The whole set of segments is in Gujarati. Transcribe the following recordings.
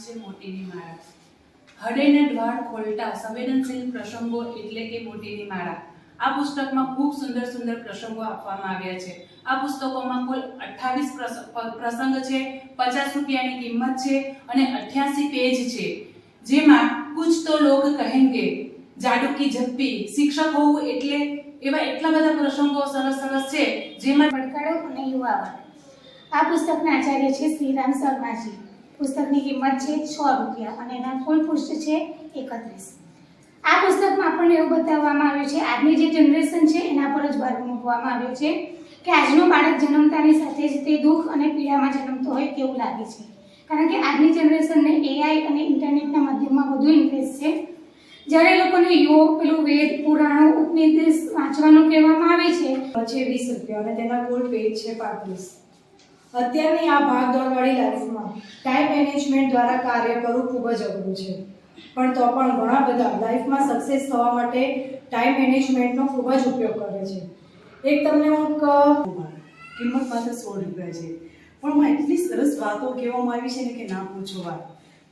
છે મોતીની માળા. હડેને દ્વાર ખોલતા સંવેદનશીલ પ્રસંગો એટલે કે મોતીની માળા. આ પુસ્તકમાં ખૂબ સુંદર સુંદર પ્રસંગો આપવામાં આવ્યા છે. આ પુસ્તકોમાં કુલ અઠ્ઠાવીસ પ્રસંગ છે, પચાસ રૂપિયાની કિંમત છે અને અઠ્યાસી પેજ છે. જેમાં કુછ તો લોગ કહેંગે જાડુ કી શિક્ષક હોવું એટલે એવા એટલા બધા પ્રસંગો સરસ સરસ છે, જેમાં પડકારો અને યુવાવાદ આ પુસ્તકના આચાર્ય છે શ્રીરામ શર્માજી. પુસ્તકની કિંમત છે છ રૂપિયા અને એના કુલ પૃષ્ઠ છે એકત્રીસ. આ પુસ્તકમાં આપણને એવું બતાવવામાં આવ્યું છે, આજની જે જનરેશન છે એના પર જ ભાર મૂકવામાં આવ્યો છે કે આજનો બાળક જન્મતાની સાથે જ તે દુઃખ અને પીડામાં જન્મતો હોય તેવું લાગે છે. કારણ કે આજની જનરેશનને એઆઈ અને ઇન્ટરનેટના માધ્યમમાં વધુ ઇન્ટરેસ્ટ છે. જ્યારે લોકોને યોગ પેલું વેદ, પુરાણો ઉપનિદેશ વાંચવાનું કહેવામાં આવે છે છે વીસ રૂપિયા અને તેના કુલ પેજ છે પાંત્રીસ. અત્યારની આ ભાગદોડવાળી લાઈફમાં ટાઈમ મેનેજમેન્ટ દ્વારા કાર્ય કરવું ખૂબ જ અઘરું છે. પણ તો પણ ઘણા બધા લાઈફમાં સક્સેસ થવા માટે ટાઈમ મેનેજમેન્ટનો ખૂબ જ ઉપયોગ કરે છે. એક તમને હું કિંમત માત્ર સોળ રૂપિયા છે. પણ માં એટલી સરસ વાતો કહેવામાં આવી છે ને કે ના પૂછો વાત.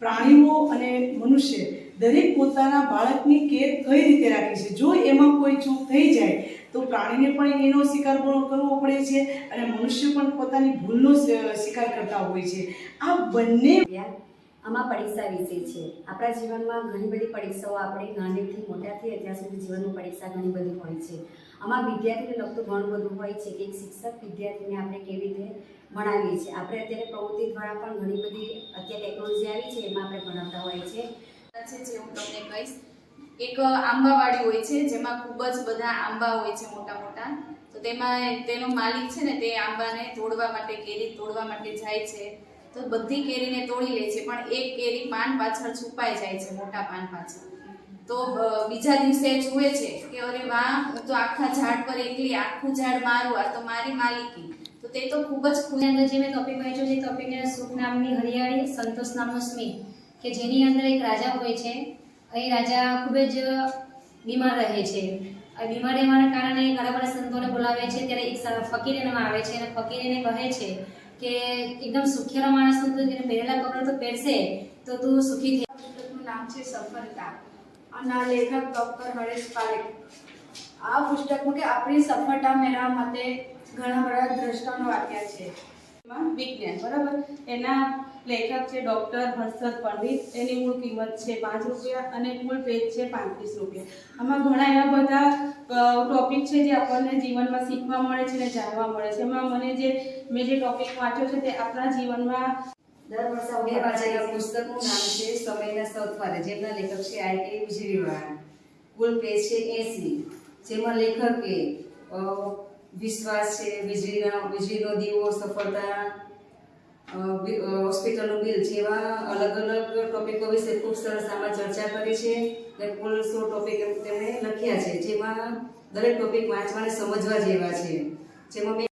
પ્રાણીઓ અને મનુષ્ય દરેક પોતાના બાળકની કેર કઈ રીતે રાખે છે? જો એમાં કોઈ ચૂક થઈ જાય તો પ્રાણીને પણ એનો શિકાર પણ કરવો પડે છે અને મનુષ્ય પણ પોતાની ભૂલનો શિકાર કરતા હોય છે. આ બંને આમાં પરીક્ષા વિશે છે. આપણા જીવનમાં ઘણી બધી પરીક્ષાઓ આપણે નાનીથી મોટાથી અત્યાર સુધી જીવનની પરીક્ષા ઘણી બધી હોય છે. આમાં વિદ્યાર્થીને લગતું ઘણું બધું હોય છે કે એક શિક્ષક વિદ્યાર્થીને આપણે કેવી રીતે ભણાવીએ છીએ. આપણે અત્યારે પ્રવૃત્તિ દ્વારા પણ ઘણી બધી અત્યારે ટેકનોલોજી આવી છે એમાં આપણે ભણાવતા હોઈએ છીએ. છે જે હું તમને કહીશ એક આંબાવાડી હોય છે, જેમાં ખૂબ જ બધા આંબા હોય છે મોટા મોટા. તો તેમાં તેનો માલિક છે ને તે આંબાને તોડવા માટે કેરી તોડવા માટે જાય છે. તો બધી કેરીને તોડી લે છે, પણ એક કેરી પાન પાછળ છુપાઈ જાય છે, મોટા પાન પાછળ. તો બીજા દિવસે જુએ છે કે, અરે વાહ, હું તો આખા ઝાડ પર એકલી, આખું ઝાડ મારું, આ તો મારી માલિકી. તો તે તો ખૂબ જ ખુશ અંદર જે મેં ટોપિક વાંચ્યો છે ટોપિક સુખ નામની હરિયાળી, સંતોષ નામનો સ્મિત કે જેની અંદર એક રાજા હોય છે એ રાજા ખૂબ જ બીમાર રહે છે. બીમાર રહેવાના કારણે ઘણા બધા સંતોને બોલાવે છે. ત્યારે એક ફકીર એનામાં આવે છે અને ફકીર એને કહે છે કે એકદમ સુખિયાળો માણસ તું તેને પહેરેલા કપડાં તો પહેરશે, તો તું સુખી થઈ પુસ્તકનું નામ છે સફળતા. અને આ લેખક ડૉક્ટર હરેશ પારેખ. આ પુસ્તકમાં કે આપણી સફળતા મેળવવા માટે ઘણા બધા દ્રષ્ટાનો વાક્યા છે. વિજ્ઞાન, બરાબર? એના લેખક છે ડોક્ટર હર્ષદ પંડિત. એની મૂળ કિંમત છે પાંચ રૂપિયા અને કુલ પેજ છે પાંત્રીસ રૂપિયા. આમાં ઘણા એવા બધા ટોપિક છે જે આપણને જીવનમાં શીખવા મળે છે અને જાણવા મળે છે. એમાં મને જે, મેં જે ટોપિક વાંચ્યો છે તે આપણા જીવનમાં દર વર્ષે અમે વાંચેલા પુસ્તકનું નામ છે સમયના સૌથવારે, જેમના લેખક છે આઈ કે વીજળીવાળા કુલ પેજ છે એસી. જેમાં લેખકે વિશ્વાસ છે, વીજળીના, વીજળીનો દીવો, સફળતા હોસ્પિટલનું બિલ જેવા અલગ અલગ ટોપિકો વિશે ખૂબ સરસ આમાં ચર્ચા કરી છે અને કુલ સો ટોપિક તેમણે લખ્યા છે, જેમાં દરેક ટોપિક વાંચવાને સમજવા જેવા છે. જેમાં મેં